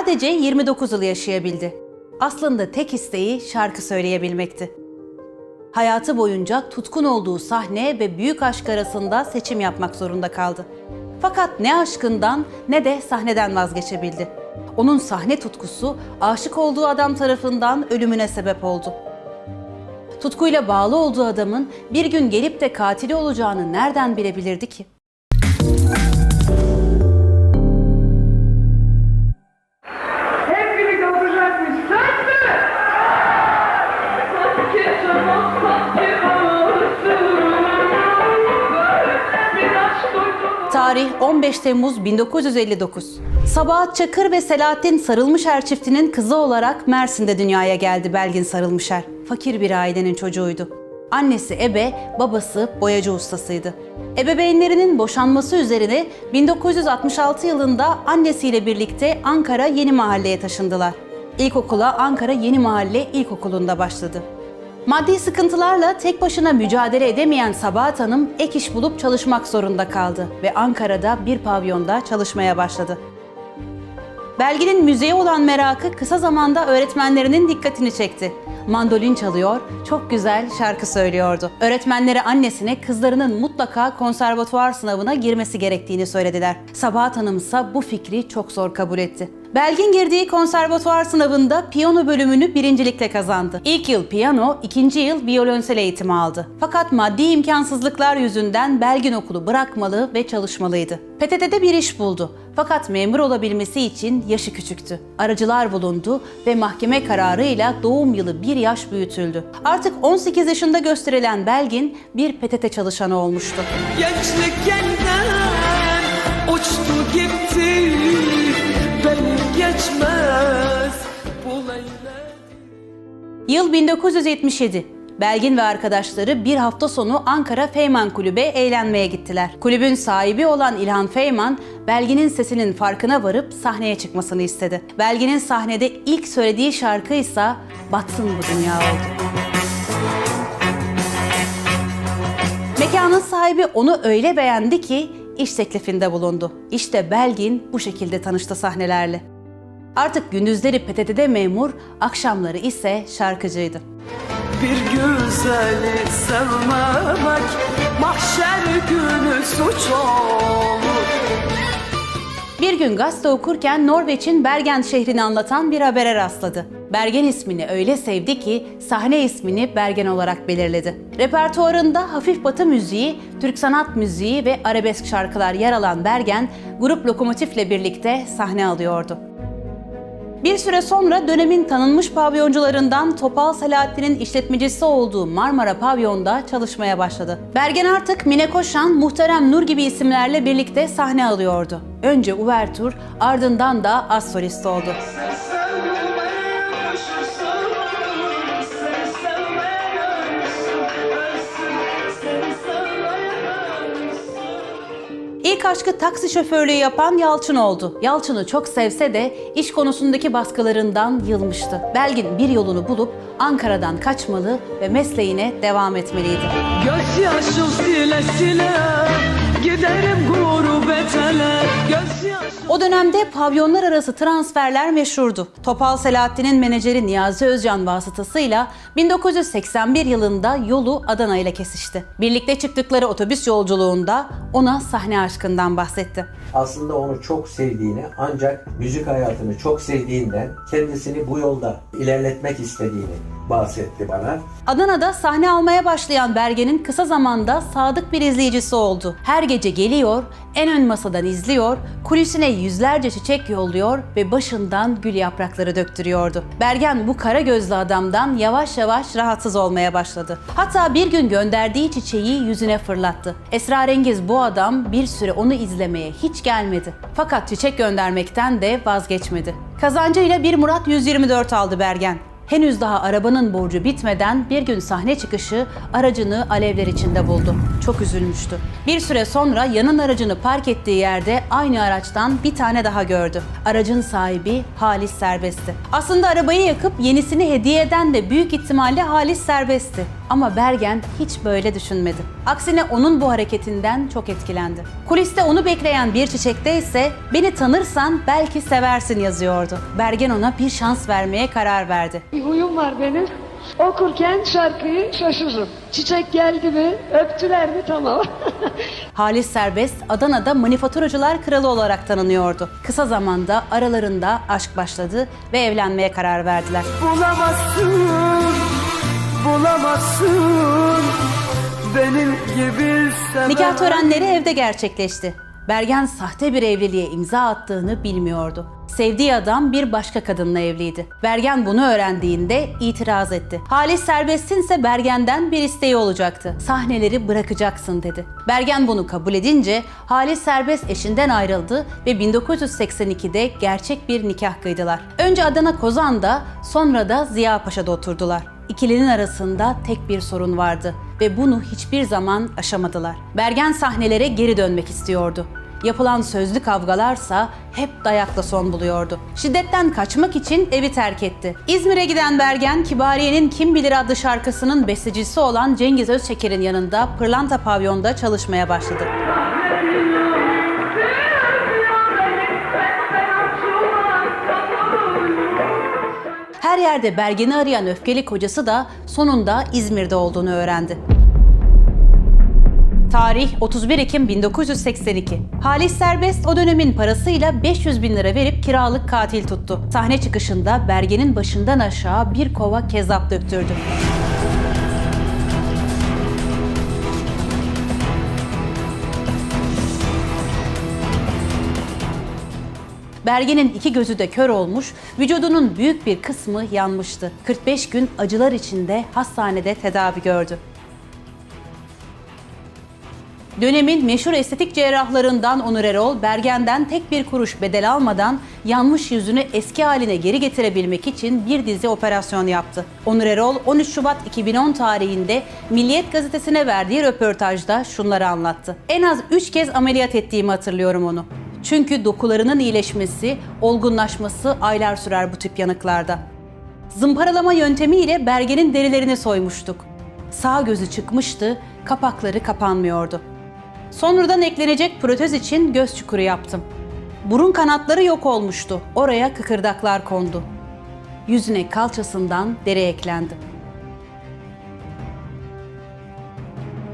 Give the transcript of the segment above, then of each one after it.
sadece 29 yıl yaşayabildi. Aslında tek isteği şarkı söyleyebilmekti. Hayatı boyunca tutkun olduğu sahne ve büyük aşk arasında seçim yapmak zorunda kaldı. Fakat ne aşkından ne de sahneden vazgeçebildi. Onun sahne tutkusu aşık olduğu adam tarafından ölümüne sebep oldu. Tutkuyla bağlı olduğu adamın bir gün gelip de katili olacağını nereden bilebilirdi ki? Tarih 15 Temmuz 1959. Sabahat Çakır ve Selahattin Sarılmışer çiftinin kızı olarak Mersin'de dünyaya geldi Belgin Sarılmışer. Fakir bir ailenin çocuğuydu. Annesi Ebe, babası boyacı ustasıydı. Ebeveynlerinin boşanması üzerine 1966 yılında annesiyle birlikte Ankara Yeni Mahalle'ye taşındılar. İlkokula Ankara Yeni Mahalle İlkokulu'nda başladı. Maddi sıkıntılarla tek başına mücadele edemeyen Sabahat Hanım ek iş bulup çalışmak zorunda kaldı ve Ankara'da bir pavyonda çalışmaya başladı. Belgin'in müziğe olan merakı kısa zamanda öğretmenlerinin dikkatini çekti. Mandolin çalıyor, çok güzel şarkı söylüyordu. Öğretmenleri annesine kızlarının mutlaka konservatuvar sınavına girmesi gerektiğini söylediler. Sabahat Hanım ise bu fikri çok zor kabul etti. Belgin girdiği konservatuvar sınavında piyano bölümünü birincilikle kazandı. İlk yıl piyano, ikinci yıl violonsel eğitimi aldı. Fakat maddi imkansızlıklar yüzünden Belgin okulu bırakmalı ve çalışmalıydı. PTT'de bir iş buldu. Fakat memur olabilmesi için yaşı küçüktü. Aracılar bulundu ve mahkeme kararıyla doğum yılı bir yaş büyütüldü. Artık 18 yaşında gösterilen Belgin bir PTT çalışanı olmuştu. Gençlik yeniden uçtu gitti Yıl 1977. Belgin ve arkadaşları bir hafta sonu Ankara Feyman Kulübe eğlenmeye gittiler. Kulübün sahibi olan İlhan Feyman, Belgin'in sesinin farkına varıp sahneye çıkmasını istedi. Belgin'in sahnede ilk söylediği şarkı ise Batsın Bu Dünya oldu. Mekanın sahibi onu öyle beğendi ki iş teklifinde bulundu. İşte Belgin bu şekilde tanıştı sahnelerle. Artık gündüzleri PTT'de memur, akşamları ise şarkıcıydı. Bir güzeli sevmemek Mahşer günü suç olur Bir gün gazete okurken Norveç'in Bergen şehrini anlatan bir habere rastladı. Bergen ismini öyle sevdi ki sahne ismini Bergen olarak belirledi. Repertuarında hafif batı müziği, Türk sanat müziği ve arabesk şarkılar yer alan Bergen, grup Lokomotif'le birlikte sahne alıyordu. Bir süre sonra dönemin tanınmış pavyoncularından Topal Selahattin'in işletmecisi olduğu Marmara Pavyon'da çalışmaya başladı. Bergen artık Mine Koşan, Muhterem Nur gibi isimlerle birlikte sahne alıyordu. Önce Uvertür, ardından da az solist oldu. İlk aşkı taksi şoförlüğü yapan Yalçın oldu. Yalçın'ı çok sevse de iş konusundaki baskılarından yılmıştı. Belgin bir yolunu bulup Ankara'dan kaçmalı ve mesleğine devam etmeliydi. Gözyaşım sile sile Giderim gurbetele Gözyaşım O dönemde pavyonlar arası transferler meşhurdu. Topal Selahattin'in menajeri Niyazi Özcan vasıtasıyla 1981 yılında yolu Adana ile kesişti. Birlikte çıktıkları otobüs yolculuğunda ona sahne aşkından bahsetti. Aslında onu çok sevdiğini ancak müzik hayatını çok sevdiğinden kendisini bu yolda ilerletmek istediğini bahsetti bana. Adana'da sahne almaya başlayan Bergen'in kısa zamanda sadık bir izleyicisi oldu. Her gece geliyor, en ön masadan izliyor, kulisine yüzlerce çiçek yolluyor ve başından gül yaprakları döktürüyordu. Bergen bu kara gözlü adamdan yavaş yavaş rahatsız olmaya başladı. Hatta bir gün gönderdiği çiçeği yüzüne fırlattı. Esrarengiz bu adam bir süre onu izlemeye hiç gelmedi. Fakat çiçek göndermekten de vazgeçmedi. Kazancıyla bir Murat 124 aldı Bergen. Henüz daha arabanın borcu bitmeden bir gün sahne çıkışı aracını alevler içinde buldu. Çok üzülmüştü. Bir süre sonra yanın aracını park ettiği yerde aynı araçtan bir tane daha gördü. Aracın sahibi Halis Serbest'ti. Aslında arabayı yakıp yenisini hediye eden de büyük ihtimalle Halis Serbest'ti. Ama Bergen hiç böyle düşünmedi. Aksine onun bu hareketinden çok etkilendi. Kuliste onu bekleyen bir çiçekte ise beni tanırsan belki seversin yazıyordu. Bergen ona bir şans vermeye karar verdi. Bir huyum var benim. Okurken şarkıyı şaşırırım. Çiçek geldi mi, öptüler mi tamam. Halis Serbest Adana'da manifaturacılar kralı olarak tanınıyordu. Kısa zamanda aralarında aşk başladı ve evlenmeye karar verdiler. Bulamazsın, bulamazsın benim gibi seven. Nikah törenleri evde gerçekleşti. Bergen sahte bir evliliğe imza attığını bilmiyordu. Sevdiği adam bir başka kadınla evliydi. Bergen bunu öğrendiğinde itiraz etti. Halis Serbest'in ise Bergen'den bir isteği olacaktı. Sahneleri bırakacaksın dedi. Bergen bunu kabul edince Halis Serbest eşinden ayrıldı ve 1982'de gerçek bir nikah kıydılar. Önce Adana Kozan'da sonra da Ziya Paşa'da oturdular. İkilinin arasında tek bir sorun vardı ve bunu hiçbir zaman aşamadılar. Bergen sahnelere geri dönmek istiyordu. Yapılan sözlü kavgalarsa hep dayakla son buluyordu. Şiddetten kaçmak için evi terk etti. İzmir'e giden Bergen, Kibariye'nin Kim Bilir adlı şarkısının bestecisi olan Cengiz Özçeker'in yanında Pırlanta Pavyon'da çalışmaya başladı. Yerde Bergen'i arayan öfkeli kocası da sonunda İzmir'de olduğunu öğrendi. Tarih 31 Ekim 1982. Halis Serbest o dönemin parasıyla 500 bin lira verip kiralık katil tuttu. Sahne çıkışında Bergen'in başından aşağı bir kova kezap döktürdü. Bergen'in iki gözü de kör olmuş, vücudunun büyük bir kısmı yanmıştı. 45 gün acılar içinde hastanede tedavi gördü. Dönemin meşhur estetik cerrahlarından Onur Erol, Bergen'den tek bir kuruş bedel almadan yanmış yüzünü eski haline geri getirebilmek için bir dizi operasyon yaptı. Onur Erol 13 Şubat 2010 tarihinde Milliyet gazetesine verdiği röportajda şunları anlattı. En az 3 kez ameliyat ettiğimi hatırlıyorum onu. Çünkü dokularının iyileşmesi, olgunlaşması aylar sürer bu tip yanıklarda. Zımparalama yöntemiyle Bergen'in derilerini soymuştuk. Sağ gözü çıkmıştı, kapakları kapanmıyordu. Sonradan eklenecek protez için göz çukuru yaptım. Burun kanatları yok olmuştu. Oraya kıkırdaklar kondu. Yüzüne kalçasından deri eklendi.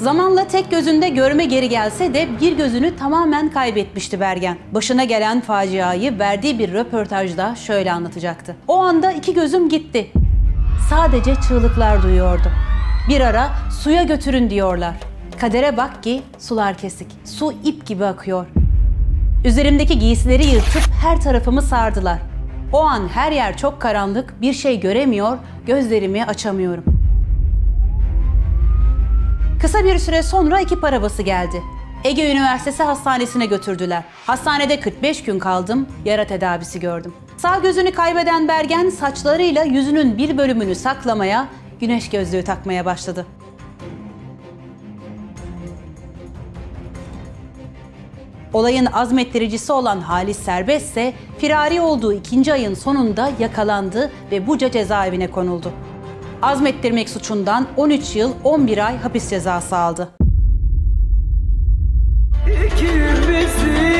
Zamanla tek gözünde görme geri gelse de bir gözünü tamamen kaybetmişti Bergen. Başına gelen faciayı verdiği bir röportajda şöyle anlatacaktı. O anda iki gözüm gitti. Sadece çığlıklar duyuyordum. Bir ara suya götürün diyorlar. Kadere bak ki sular kesik. Su ip gibi akıyor. Üzerimdeki giysileri yırtıp her tarafımı sardılar. O an her yer çok karanlık, bir şey göremiyor, gözlerimi açamıyorum. Kısa bir süre sonra ekip arabası geldi. Ege Üniversitesi Hastanesi'ne götürdüler. Hastanede 45 gün kaldım, yara tedavisi gördüm. Sağ gözünü kaybeden Bergen saçlarıyla yüzünün bir bölümünü saklamaya, güneş gözlüğü takmaya başladı. Olayın azmettiricisi olan Halis Serbest ise firari olduğu ikinci ayın sonunda yakalandı ve Buca cezaevine konuldu. Azmettirmek suçundan 13 yıl 11 ay hapis cezası aldı. İkimizi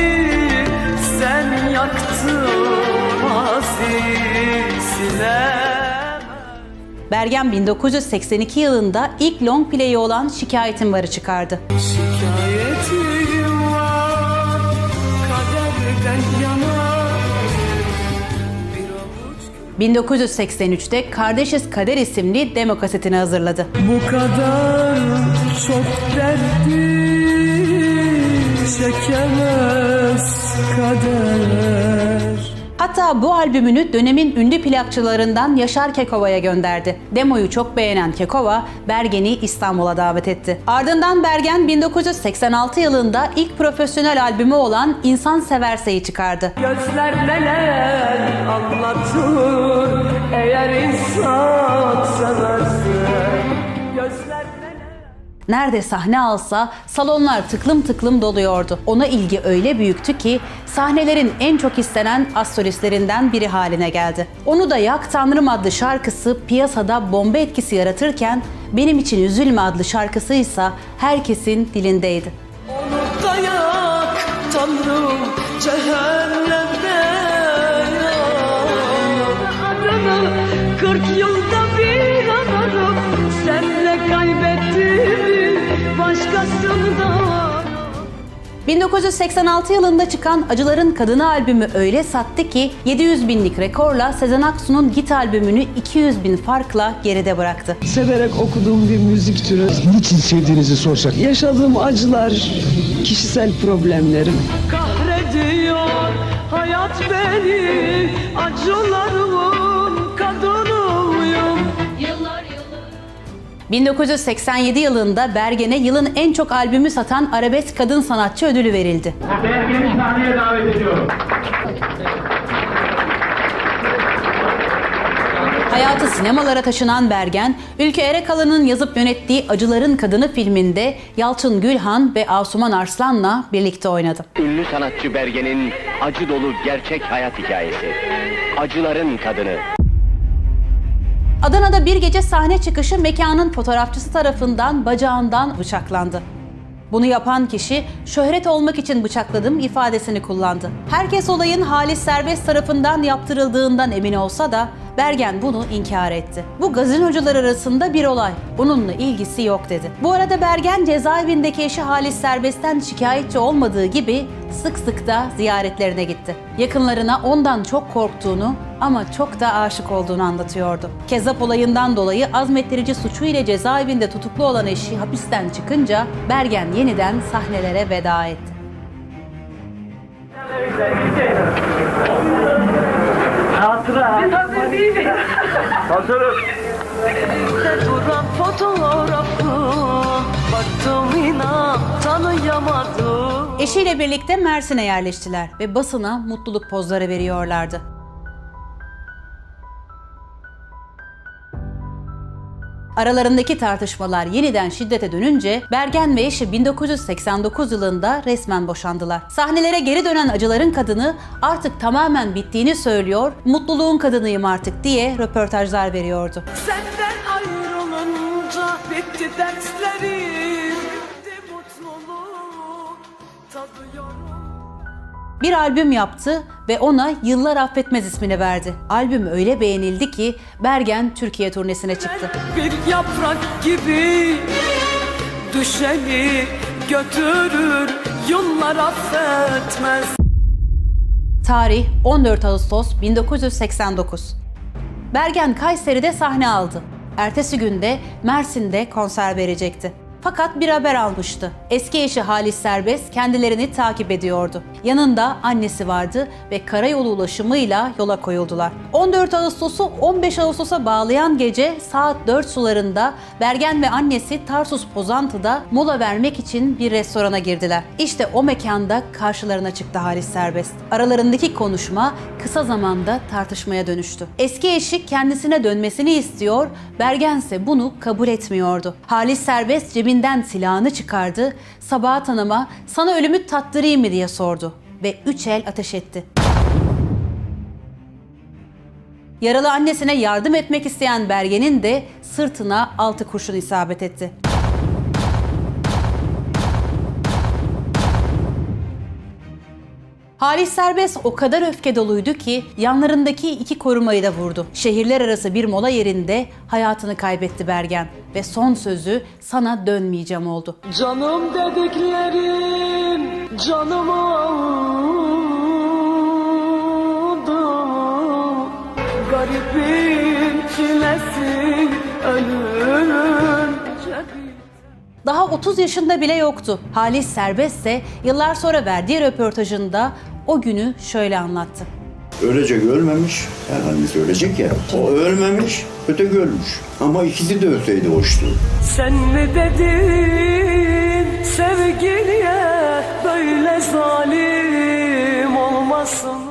sen yaktın. Bergen 1982 yılında ilk long play'i olan Şikayetim Var'ı çıkardı. Şikayetim var kaderden 1983'te Kardeşiz Kader isimli demo kasetini hazırladı. Bu kadar çok derdi çekemez kader Hatta bu albümünü dönemin ünlü plakçılarından Yaşar Kekova'ya gönderdi. Demoyu çok beğenen Kekova, Bergen'i İstanbul'a davet etti. Ardından Bergen 1986 yılında ilk profesyonel albümü olan İnsan Severse'yi çıkardı. Gözler neler anlatır eğer insan severse Nerede sahne alsa salonlar tıklım tıklım doluyordu. Ona ilgi öyle büyüktü ki sahnelerin en çok istenen az solistlerinden biri haline geldi. Onu da Yak Tanrım adlı şarkısı piyasada bomba etkisi yaratırken Benim için Üzülme adlı şarkısı ise herkesin dilindeydi. Onu da yak Tanrım cehennemde. Adını 40 yılda 1986 yılında çıkan Acıların Kadını albümü öyle sattı ki 700 binlik rekorla Sezen Aksu'nun Git albümünü 200 bin farkla geride bıraktı. Severek okuduğum bir müzik türü. Niçin sevdiğinizi sorsak Yaşadığım acılar, kişisel problemlerim. Kahrediyor hayat beni Acılarımın 1987 yılında Bergen'e yılın en çok albümü satan arabesk kadın sanatçı ödülü verildi. Bergen'i sahneye davet ediyorum. Hayatı sinemalara taşınan Bergen, Ülke Erekalı'nın yazıp yönettiği Acıların Kadını filminde Yalçın Gülhan ve Asuman Arslan'la birlikte oynadı. Ünlü sanatçı Bergen'in acı dolu gerçek hayat hikayesi. Acıların kadını. Adana'da bir gece sahne çıkışı mekanın fotoğrafçısı tarafından bacağından bıçaklandı. Bunu yapan kişi şöhret olmak için bıçakladım ifadesini kullandı. Herkes olayın Halis Serbest tarafından yaptırıldığından emin olsa da Bergen bunu inkar etti. Bu gazinocular arasında bir olay. Bununla ilgisi yok dedi. Bu arada Bergen cezaevindeki eşi Halis Serbest'ten şikayetçi olmadığı gibi sık sık da ziyaretlerine gitti. Yakınlarına ondan çok korktuğunu ama çok da aşık olduğunu anlatıyordu. Kezzap olayından dolayı azmettirici suçu ile cezaevinde tutuklu olan eşi hapisten çıkınca Bergen yeniden sahnelere veda etti. Biz hazır değiliz. Duran fotoğrafı Baktım inan tanıyamadım Eşiyle birlikte Mersin'e yerleştiler ve basına mutluluk pozları veriyorlardı. Aralarındaki tartışmalar yeniden şiddete dönünce Bergen ve eşi 1989 yılında resmen boşandılar. Sahnelere geri dönen acıların kadını artık tamamen bittiğini söylüyor, mutluluğun kadınıyım artık diye röportajlar veriyordu. Senden ayrılınca bitti derslerim Bir albüm yaptı ve ona Yıllar Affetmez ismini verdi. Albüm öyle beğenildi ki Bergen Türkiye turnesine çıktı. Bir yaprak gibi Düşeni götürür Yıllar affetmez Tarih 14 Ağustos 1989. Bergen Kayseri'de sahne aldı. Ertesi günde Mersin'de konser verecekti. Fakat bir haber almıştı. Eski eşi Halis Serbest kendilerini takip ediyordu. Yanında annesi vardı ve karayolu ulaşımıyla yola koyuldular. 14 Ağustos'u 15 Ağustos'a bağlayan gece saat 4 sularında Bergen ve annesi Tarsus Pozantı'da mola vermek için bir restorana girdiler. İşte o mekanda karşılarına çıktı Halis Serbest. Aralarındaki konuşma kısa zamanda tartışmaya dönüştü. Eski eşi kendisine dönmesini istiyor, Bergen ise bunu kabul etmiyordu. Halis Serbest cebinden silahını çıkardı, Sabahat Hanım'a sana ölümü tattırayım mı diye sordu ve üç el ateş etti. Yaralı annesine yardım etmek isteyen Bergen'in de sırtına altı kurşun isabet etti. Halis Serbest o kadar öfke doluydu ki yanlarındaki iki korumayı da vurdu. Şehirler arası bir mola yerinde hayatını kaybetti Bergen ve son sözü sana dönmeyeceğim oldu. Canım dediklerim canımı aldı Garibim çilesi ölür Daha 30 yaşında bile yoktu. Halis Serbest ise yıllar sonra verdiği röportajında o günü şöyle anlattı. Ölecek ölmemiş. Yani annesi ölecek ya. O ölmemiş, öteki ölmüş. Ama ikisi de ölseydi hoştu. Sen mi dedin sevgiliye böyle zalim olmasın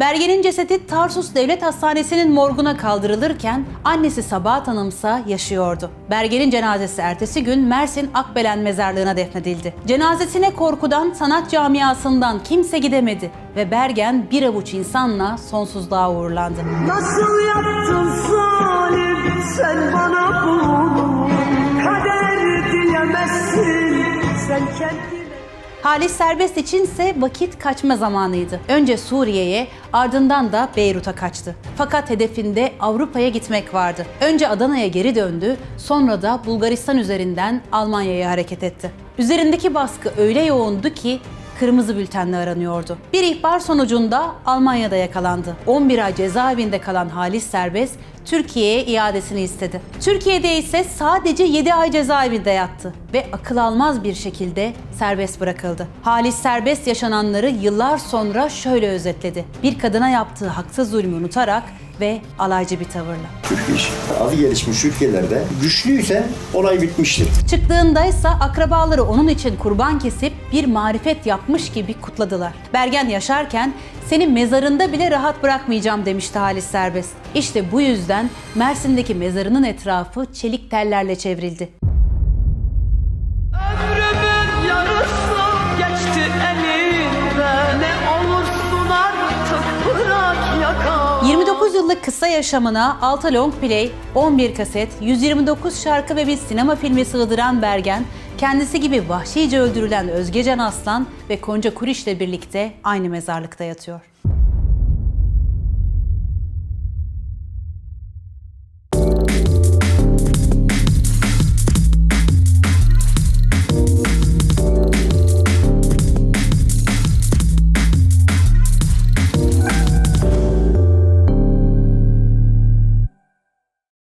Bergen'in cesedi Tarsus Devlet Hastanesi'nin morguna kaldırılırken annesi Sabahat Hanımsa yaşıyordu. Bergen'in cenazesi ertesi gün Mersin Akbelen mezarlığına defnedildi. Cenazesine korkudan sanat camiasından kimse gidemedi ve Bergen bir avuç insanla sonsuzluğa uğurlandı. Nasıl yaptın zalim sen bana bunu Kader diyemezsin sen kendine Halis Serbest içinse vakit kaçma zamanıydı. Önce Suriye'ye ardından da Beyrut'a kaçtı. Fakat hedefinde Avrupa'ya gitmek vardı. Önce Adana'ya geri döndü, sonra da Bulgaristan üzerinden Almanya'ya hareket etti. Üzerindeki baskı öyle yoğundu ki kırmızı bültenle aranıyordu. Bir ihbar sonucunda Almanya'da yakalandı. 11 ay cezaevinde kalan Halis Serbest Türkiye'ye iadesini istedi. Türkiye'de ise sadece 7 ay cezaevinde yattı ve akıl almaz bir şekilde serbest bırakıldı. Halis Serbest yaşananları yıllar sonra şöyle özetledi. Bir kadına yaptığı haksız zulmü unutarak ve alaycı bir tavırla. Türkiye az gelişmiş ülkelerde güçlüyse olay bitmiştir. Çıktığında ise akrabaları onun için kurban kesip bir marifet yapmış gibi kutladılar. Bergen yaşarken seni mezarında bile rahat bırakmayacağım demişti Halis Serbest. İşte bu yüzden Mersin'deki mezarının etrafı çelik tellerle çevrildi. Ömrümün yarısı geçti elimde Ne olursun artık bırak yakamı 29 yıllık kısa yaşamına 6 long play, 11 kaset, 129 şarkı ve bir sinema filmi sığdıran Bergen, kendisi gibi vahşice öldürülen Özgecan Aslan ve Konca Kuriş'le birlikte aynı mezarlıkta yatıyor.